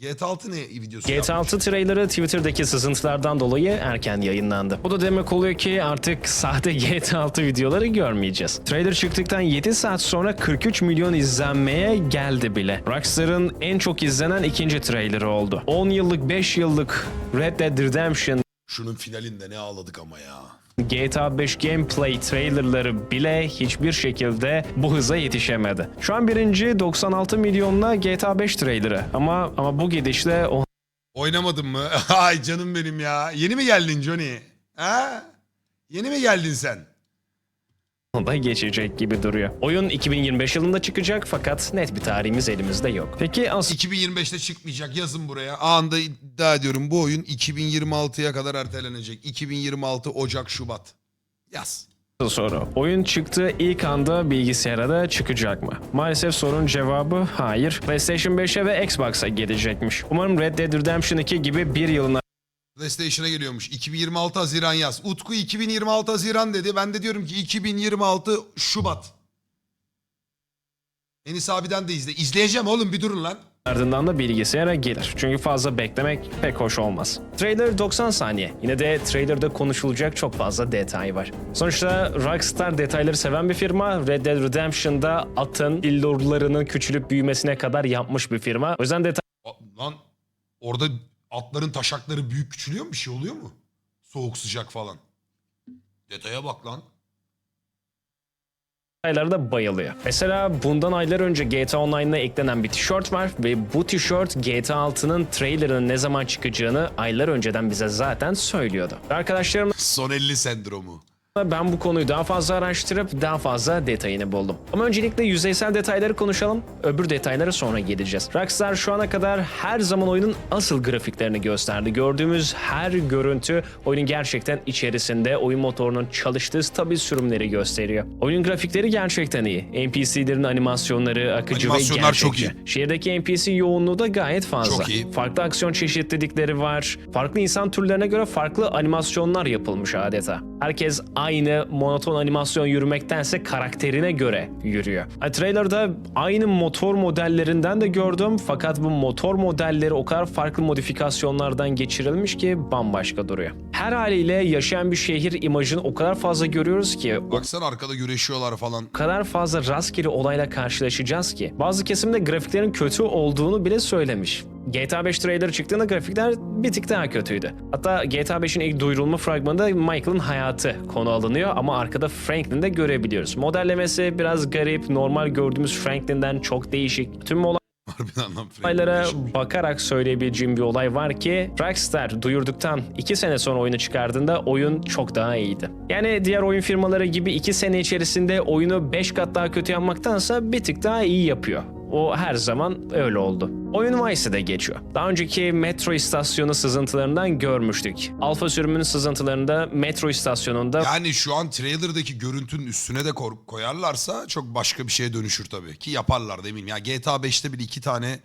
GTA 6 ne videosu GTA yapmış? 6 trailerı Twitter'daki sızıntılardan dolayı erken yayınlandı. Bu da demek oluyor ki artık sahte GTA 6 videoları görmeyeceğiz. Trailer çıktıktan 7 saat sonra 43 milyon izlenmeye geldi bile. Rockstar'ın en çok izlenen ikinci trailerı oldu. 10 yıllık 5 yıllık Red Dead Redemption Şunun finalinde ne ağladık ama ya. GTA 5 gameplay trailerları bile hiçbir şekilde bu hıza yetişemedi. Şu an birinci 96 milyonla GTA 5 trailerı ama ama bu gidişle o Oynamadın mı? Ay canım benim ya. Yeni mi geldin Johnny? Ha? Yeni mi geldin sen? Da geçecek gibi duruyor. Oyun 2025 yılında çıkacak fakat net bir tarihimiz elimizde yok. Peki asıl 2025'te çıkmayacak yazın buraya. Anında iddia ediyorum bu oyun 2026'ya kadar ertelenecek. 2026 Ocak Şubat. Yaz. soru. Oyun çıktığı ilk anda bilgisayara da çıkacak mı? Maalesef sorunun cevabı hayır. PlayStation 5'e ve Xbox'a gelecekmiş. Umarım Red Dead Redemption 2 gibi bir yılın PlayStation'a geliyormuş. 2026 Haziran yaz. Utku 2026 Haziran dedi. Ben de diyorum ki 2026 Şubat. Enis abiden de izle. İzleyeceğim oğlum bir durun lan. Ardından da bilgisayara gelir. Çünkü fazla beklemek pek hoş olmaz. Trailer 90 saniye. Yine de trailerda konuşulacak çok fazla detay var. Sonuçta Rockstar detayları seven bir firma. Red Dead Redemption'da atın illorlarının küçülüp büyümesine kadar yapmış bir firma. O yüzden A- Lan orada atların taşakları büyük küçülüyor mu? Bir şey oluyor mu? Soğuk sıcak falan. Detaya bak lan. detaylara bayılıyor. Mesela bundan aylar önce GTA Online'a eklenen bir tişört var ve bu tişört GTA 6'nın trailerının ne zaman çıkacağını aylar önceden bize zaten söylüyordu. Arkadaşlarım Son 50 sendromu. Ben bu konuyu daha fazla araştırıp daha fazla detayını buldum. Ama öncelikle yüzeysel detayları konuşalım. Öbür detaylara sonra geleceğiz. Rockstar şu ana kadar her zaman oyunun asıl grafiklerini gösterdi. Gördüğümüz her görüntü oyunun gerçekten içerisinde oyun motorunun çalıştığı stabil sürümleri gösteriyor. Oyunun grafikleri gerçekten iyi. NPC'lerin animasyonları akıcı ve gerçekçi. çok iyi. Şehirdeki NPC yoğunluğu da gayet fazla. Çok iyi. Farklı aksiyon çeşitlilikleri var. Farklı insan türlerine göre farklı animasyonlar yapılmış adeta. Herkes aynı monoton animasyon yürümektense karakterine göre yürüyor. Ha, Trailer'da aynı motor modellerinden de gördüm fakat bu motor modelleri o kadar farklı modifikasyonlardan geçirilmiş ki bambaşka duruyor. Her haliyle yaşayan bir şehir imajını o kadar fazla görüyoruz ki Baksana arkada güreşiyorlar falan. o kadar fazla rastgele olayla karşılaşacağız ki. Bazı kesimde grafiklerin kötü olduğunu bile söylemiş. GTA 5 trailer çıktığında grafikler bir tık daha kötüydü. Hatta GTA 5'in ilk duyurulma fragmanında Michael'ın hayatı konu alınıyor ama arkada Franklin'i de görebiliyoruz. Modellemesi biraz garip, normal gördüğümüz Franklin'den çok değişik. Tüm olay Olaylara Ocean. bakarak söyleyebileceğim bir olay var ki Rockstar duyurduktan 2 sene sonra oyunu çıkardığında oyun çok daha iyiydi. Yani diğer oyun firmaları gibi 2 sene içerisinde oyunu 5 kat daha kötü yapmaktansa bir tık daha iyi yapıyor. O her zaman öyle oldu. Oyun Vice'de geçiyor. Daha önceki metro istasyonu sızıntılarından görmüştük. Alfa sürümünün sızıntılarında metro istasyonunda Yani şu an trailer'daki görüntünün üstüne de koyarlarsa çok başka bir şeye dönüşür tabii. Ki yaparlar da eminim. Ya GTA 5'te bile iki tane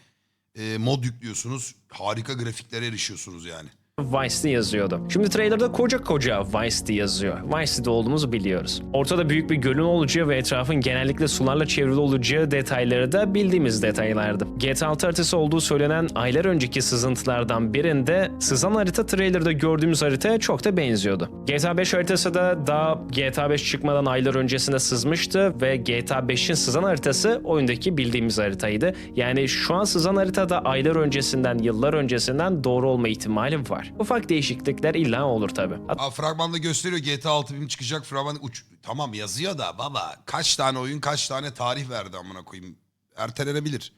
e, mod yüklüyorsunuz. Harika grafiklere erişiyorsunuz yani. Vice'de yazıyordu. Şimdi trailerda koca koca Vice'de yazıyor. Vice'de olduğumuzu biliyoruz. Ortada büyük bir gölün olacağı ve etrafın genellikle sularla çevrili olacağı detayları da bildiğimiz detaylardı. GTA 6 haritası olduğu söylenen aylar önceki sızıntılardan birinde sızan harita trailerda gördüğümüz haritaya çok da benziyordu. GTA 5 haritası da daha GTA 5 çıkmadan aylar öncesinde sızmıştı ve GTA 5'in sızan haritası oyundaki bildiğimiz haritaydı. Yani şu an sızan haritada aylar öncesinden, yıllar öncesinden doğru olma ihtimali var. Ufak değişiklikler illa olur tabi. Aa, fragmanda gösteriyor GTA 6 film çıkacak. Fragman uç... Tamam yazıyor da baba kaç tane oyun kaç tane tarih verdi amına koyayım. Ertelenebilir.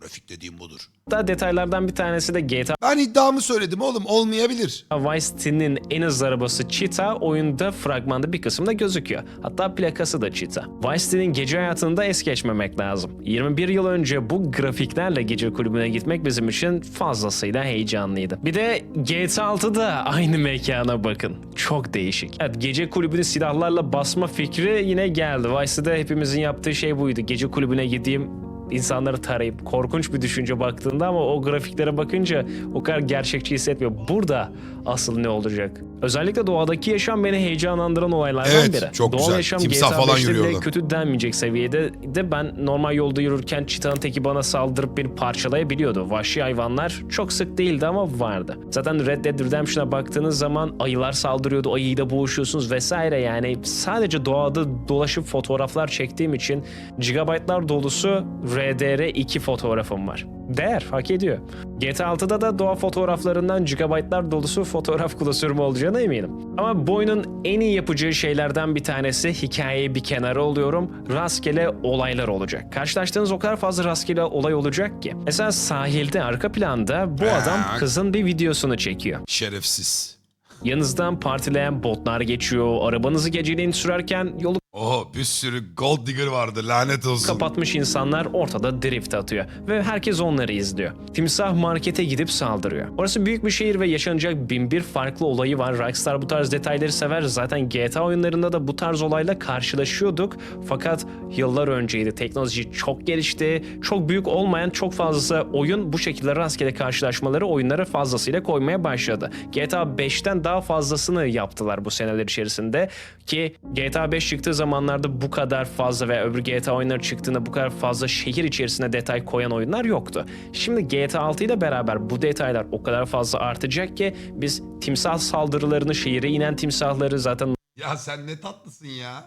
Grafik dediğim budur. Hatta detaylardan bir tanesi de GTA Ben iddiamı söyledim oğlum olmayabilir. Vice City'nin en hızlı arabası Cheetah oyunda fragmanda bir kısımda gözüküyor. Hatta plakası da Cheetah. Vice City'nin gece hayatını da es geçmemek lazım. 21 yıl önce bu grafiklerle gece kulübüne gitmek bizim için fazlasıyla heyecanlıydı. Bir de GTA 6'da aynı mekana bakın. Çok değişik. Evet, gece kulübünü silahlarla basma fikri yine geldi. Vice City'de hepimizin yaptığı şey buydu. Gece kulübüne gideyim, insanları tarayıp korkunç bir düşünce baktığında ama o grafiklere bakınca o kadar gerçekçi hissetmiyor. Burada asıl ne olacak? Özellikle doğadaki yaşam beni heyecanlandıran olaylardan Evet, biri. çok Doğal güzel. yaşam Timsah GTA falan 5'te bile yürüyordu. kötü denmeyecek seviyede de ben normal yolda yürürken çitanın teki bana saldırıp beni parçalayabiliyordu. Vahşi hayvanlar çok sık değildi ama vardı. Zaten Red Dead Redemption'a baktığınız zaman ayılar saldırıyordu, ayıyla boğuşuyorsunuz vesaire yani sadece doğada dolaşıp fotoğraflar çektiğim için gigabaytlar dolusu RDR2 fotoğrafım var. Değer, hak ediyor. GTA 6'da da doğa fotoğraflarından gigabaytlar dolusu fotoğraf klasörüm olacağına eminim. Ama bu oyunun en iyi yapacağı şeylerden bir tanesi hikayeyi bir kenara oluyorum. Rastgele olaylar olacak. Karşılaştığınız o kadar fazla rastgele olay olacak ki. Mesela sahilde arka planda bu Ha. adam kızın bir videosunu çekiyor. Şerefsiz. Yanınızdan partileyen botlar geçiyor. Arabanızı geceleyin sürerken yolu Oho bir sürü gold digger vardı lanet olsun. kapatmış insanlar ortada drift atıyor ve herkes onları izliyor. Timsah markete gidip saldırıyor. Orası büyük bir şehir ve yaşanacak bin bir farklı olayı var. Rockstar bu tarz detayları sever. Zaten GTA oyunlarında da bu tarz olayla karşılaşıyorduk. Fakat yıllar önceydi. Teknoloji çok gelişti. Çok büyük olmayan çok fazla oyun bu şekilde rastgele karşılaşmaları oyunlara fazlasıyla koymaya başladı. GTA 5'ten daha fazlasını yaptılar bu seneler içerisinde ki GTA 5 çıktığı zamanlarda bu kadar fazla ve öbür GTA oyunları çıktığında bu kadar fazla şehir içerisine detay koyan oyunlar yoktu. Şimdi GTA 6 ile beraber bu detaylar o kadar fazla artacak ki biz timsah saldırılarını, şehire inen timsahları zaten Ya sen ne tatlısın ya.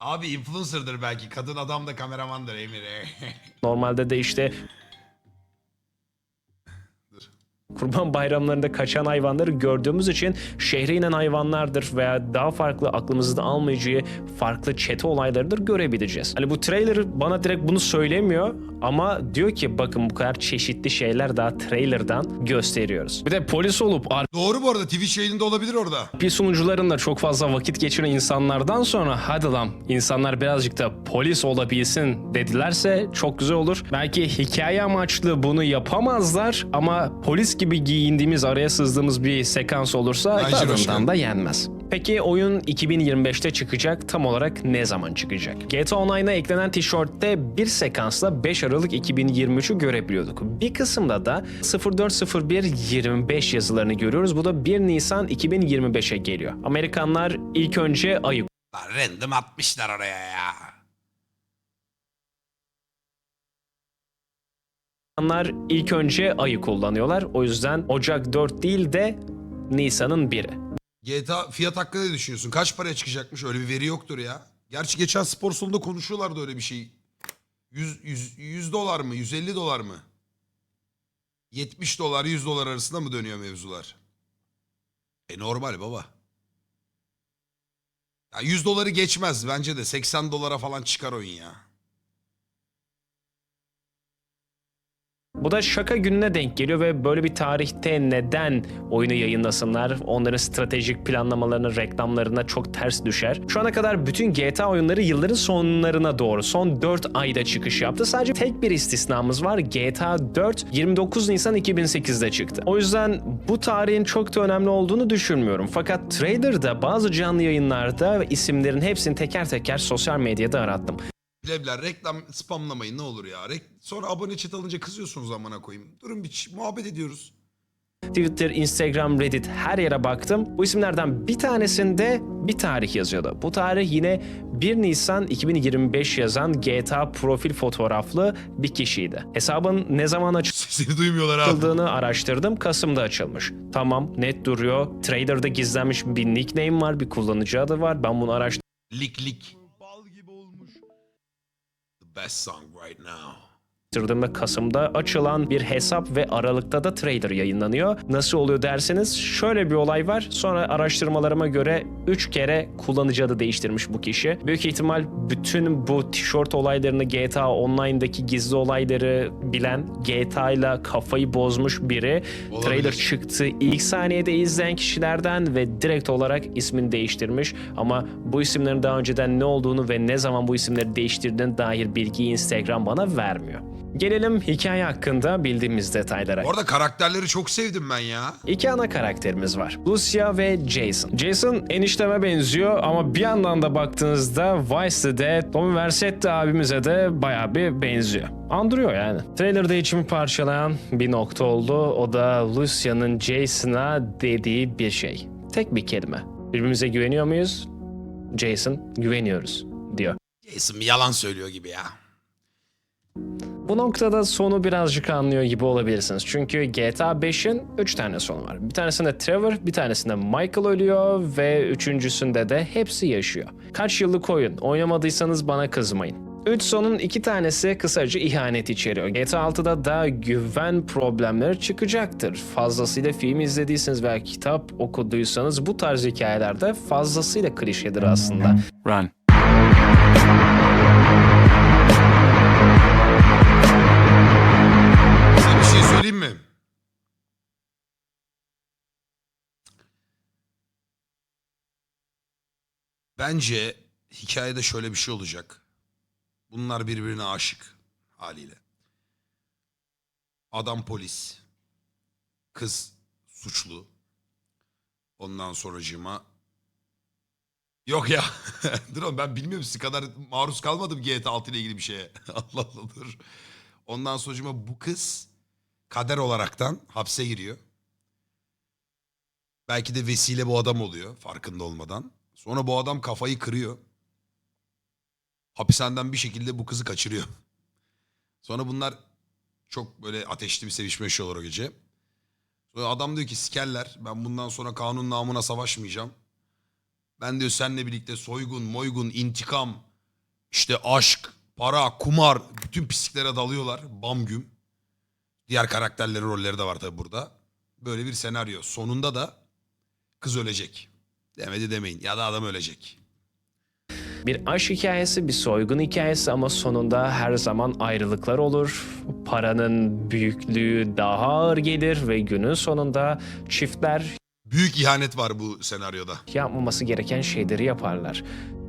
Abi influencer'dır belki. Kadın adam da kameramandır Emir. Normalde de işte. Kurban bayramlarında kaçan hayvanları gördüğümüz için şehre inen hayvanlardır veya daha farklı aklımızda almayacağı farklı çete olaylarıdır görebileceğiz. Hani bu trailer bana direkt bunu söylemiyor ama diyor ki bakın bu kadar çeşitli şeyler daha trailerdan gösteriyoruz. Bir de polis olup Doğru bu arada Twitch yayınında olabilir orada. RP sunucularında çok fazla vakit geçiren insanlardan sonra hadi lan insanlar birazcık da polis olabilsin dedilerse çok güzel olur. Belki hikaye amaçlı bunu yapamazlar ama polis gibi giyindiğimiz araya sızdığımız bir sekans olursa Bence tadından da yenmez. Peki oyun 2025'te çıkacak tam olarak ne zaman çıkacak? GTA Online'a eklenen tişörtte bir sekansla 5 Aralık 2023'ü görebiliyorduk. Bir kısımda da 040125 yazılarını görüyoruz. Bu da 1 Nisan 2025'e geliyor. Amerikanlar ilk önce ayı Lan random atmışlar oraya ya. Amerikanlar ilk önce ayı kullanıyorlar. O yüzden Ocak 4 değil de Nisan'ın 1'i. GTA fiyat hakkında ne düşünüyorsun? Kaç paraya çıkacakmış? Öyle bir veri yoktur ya. Gerçi geçen spor salonunda konuşuyorlardı öyle bir şey. 100, 100, 100 dolar mı? 150 dolar mı? 70 dolar 100 dolar arasında mı dönüyor mevzular? E normal baba. Ya 100 doları geçmez bence de 80 dolara falan çıkar oyun ya. Bu da şaka gününe denk geliyor ve böyle bir tarihte neden oyunu yayınlasınlar? Onların stratejik planlamalarına, reklamlarına çok ters düşer. Şu ana kadar bütün GTA oyunları yılların sonlarına doğru son 4 ayda çıkış yaptı. Sadece tek bir istisnamız var. GTA 4 29 Nisan 2008'de çıktı. O yüzden bu tarihin çok da önemli olduğunu düşünmüyorum. Fakat trailer'da bazı canlı yayınlarda isimlerin hepsini teker teker sosyal medyada arattım. Plebler reklam spamlamayın ne olur ya. Rek- Sonra abone chat alınca kızıyorsunuz amına koyayım. Durun bir muhabbet ediyoruz. Twitter, Instagram, Reddit her yere baktım. Bu isimlerden bir tanesinde bir tarih yazıyordu. Bu tarih yine 1 Nisan 2025 yazan GTA profil fotoğraflı bir kişiydi. Hesabın ne zaman Sesini duymuyorlar abi. açıldığını araştırdım. Kasım'da açılmış. Tamam net duruyor. Trader'da gizlenmiş bir nickname var, bir kullanıcı adı var. Ben bunu araştırdım. Lik lik. Best song right now. Araştırdığımda Kasım'da açılan bir hesap ve Aralık'ta da Trader yayınlanıyor. Nasıl oluyor derseniz şöyle bir olay var. Sonra araştırmalarıma göre 3 kere kullanıcı adı değiştirmiş bu kişi. Büyük ihtimal bütün bu tişört olaylarını GTA Online'daki gizli olayları bilen GTA ile kafayı bozmuş biri. Olabilir. Trader çıktı ilk saniyede izleyen kişilerden ve direkt olarak ismini değiştirmiş. Ama bu isimlerin daha önceden ne olduğunu ve ne zaman bu isimleri değiştirdiğine dair bilgiyi Instagram bana vermiyor. Gelelim hikaye hakkında bildiğimiz detaylara. Bu arada karakterleri çok sevdim ben ya. İki ana karakterimiz var. Lucia ve Jason. Jason enişteme benziyor ama bir yandan da baktığınızda Vice'de Tommy Vercetti abimize de bayağı bir benziyor. Andırıyor yani. Trailer'da içimi parçalayan bir nokta oldu. O da Lucia'nın Jason'a dediği bir şey. Tek bir kelime. Birbirimize güveniyor muyuz? Jason, güveniyoruz diyor. Jason yalan söylüyor gibi ya. Bu noktada sonu birazcık anlıyor gibi olabilirsiniz. Çünkü GTA 5'in 3 tane sonu var. Bir tanesinde Trevor, bir tanesinde Michael ölüyor ve üçüncüsünde de hepsi yaşıyor. Kaç yıllık oyun? Oynamadıysanız bana kızmayın. 3 sonun iki tanesi kısaca ihanet içeriyor. GTA 6'da da güven problemleri çıkacaktır. Fazlasıyla film izlediyseniz veya kitap okuduysanız bu tarz hikayelerde fazlasıyla klişedir aslında. Run. Bence hikayede şöyle bir şey olacak. Bunlar birbirine aşık haliyle. Adam polis. Kız suçlu. Ondan sonracığıma Yok ya. dur oğlum ben bilmiyorum siz kadar maruz kalmadım GTA 6 ile ilgili bir şeye. Allah Allah dur. Ondan sonracığıma bu kız kader olaraktan hapse giriyor. Belki de vesile bu adam oluyor farkında olmadan. Sonra bu adam kafayı kırıyor. Hapishaneden bir şekilde bu kızı kaçırıyor. Sonra bunlar çok böyle ateşli bir sevişme yaşıyorlar o gece. Sonra adam diyor ki sikerler ben bundan sonra kanun namına savaşmayacağım. Ben diyor seninle birlikte soygun, moygun, intikam, işte aşk, para, kumar bütün pisliklere dalıyorlar. Bam güm. Diğer karakterlerin rolleri de var tabi burada. Böyle bir senaryo. Sonunda da kız ölecek. Demedi demeyin. Ya da adam ölecek. Bir aşk hikayesi, bir soygun hikayesi ama sonunda her zaman ayrılıklar olur. Paranın büyüklüğü daha ağır gelir ve günün sonunda çiftler Büyük ihanet var bu senaryoda. yapmaması gereken şeyleri yaparlar.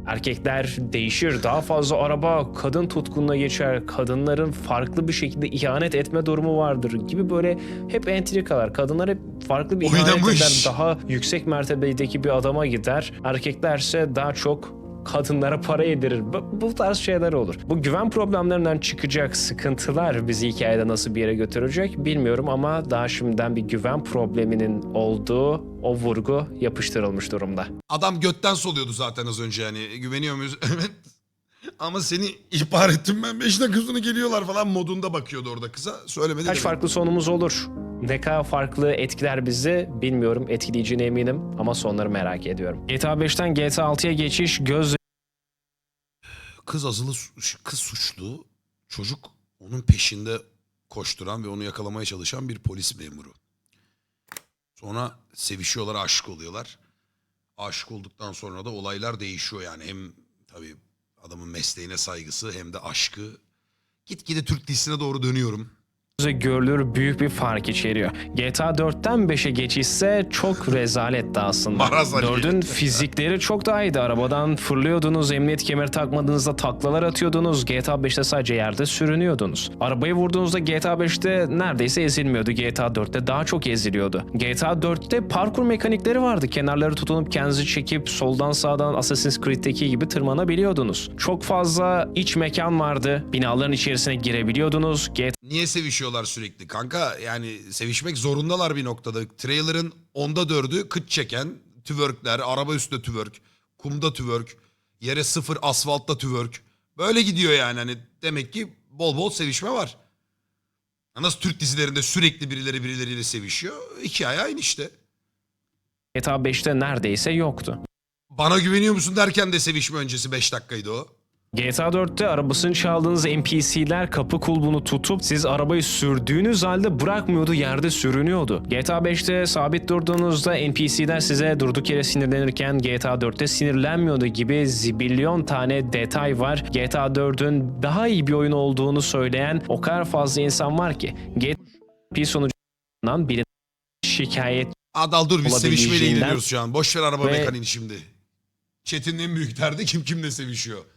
Erkekler değişir, daha fazla araba, kadın tutkununa geçer, kadınların farklı bir şekilde ihanet etme durumu vardır gibi böyle hep entrikalar. Kadınlar hep farklı bir ihanet Oynamış. eder, daha yüksek mertebedeki bir adama gider. Erkeklerse daha çok kadınlara para yedirir. Bu, bu tarz şeyler olur. Bu güven problemlerinden çıkacak sıkıntılar bizi hikayede nasıl bir yere götürecek bilmiyorum ama daha şimdiden bir güven probleminin olduğu o vurgu yapıştırılmış durumda. Adam götten soluyordu zaten az önce yani. Güveniyor muyuz? Ama seni ihbar ettim ben 5 dakika sonra geliyorlar falan modunda bakıyordu orada kıza. Söylemedi Kaç demedim. farklı sonumuz olur? Ne kadar farklı etkiler bizi bilmiyorum. Etkileyeceğine eminim ama sonları merak ediyorum. GTA 5'ten GTA 6'ya geçiş göz Kız azılı kız suçlu. Çocuk onun peşinde koşturan ve onu yakalamaya çalışan bir polis memuru. Sonra sevişiyorlar, aşık oluyorlar. Aşık olduktan sonra da olaylar değişiyor yani. Hem tabii adamın mesleğine saygısı hem de aşkı. Gitgide Türk dizisine doğru dönüyorum. Görülür büyük bir fark içeriyor. GTA 4'ten 5'e geçişse çok rezaletti aslında. Maraz Ali. 4'ün fizikleri çok daha iyiydi. Arabadan fırlıyordunuz, emniyet kemeri takmadığınızda taklalar atıyordunuz. GTA 5'te sadece yerde sürünüyordunuz. Arabayı vurduğunuzda GTA 5'te neredeyse ezilmiyordu. GTA 4'te daha çok eziliyordu. GTA 4'te parkur mekanikleri vardı. Kenarları tutunup kendinizi çekip soldan sağdan Assassin's Creed'deki gibi tırmanabiliyordunuz. Çok fazla iç mekan vardı. Binaların içerisine girebiliyordunuz. GTA Niye sevişiyorlar sürekli kanka? Yani sevişmek zorundalar bir noktada. Trailer'ın onda dördü kıç çeken, twerkler, araba üstünde twerk, kumda twerk, yere sıfır asfaltta twerk. Böyle gidiyor yani hani demek ki bol bol sevişme var. Nasıl Türk dizilerinde sürekli birileri birileriyle sevişiyor? Hikaye aynı işte. GTA 5'te neredeyse yoktu. Bana güveniyor musun derken de sevişme öncesi 5 dakikaydı o. GTA 4'te arabasını çaldığınız NPC'ler kapı kulbunu tutup siz arabayı sürdüğünüz halde bırakmıyordu yerde sürünüyordu. GTA 5'te sabit durduğunuzda NPC'ler size durduk yere sinirlenirken GTA 4'te sinirlenmiyordu gibi zibilyon tane detay var. GTA 4'ün daha iyi bir oyun olduğunu söyleyen o kadar fazla insan var ki. GTA sonucundan birinin şikayet Adal dur biz sevişmeyle ilgileniyoruz şu an. Boş ver araba ve- mekaniğini şimdi. Çetin'in en büyük derdi kim kimle sevişiyor.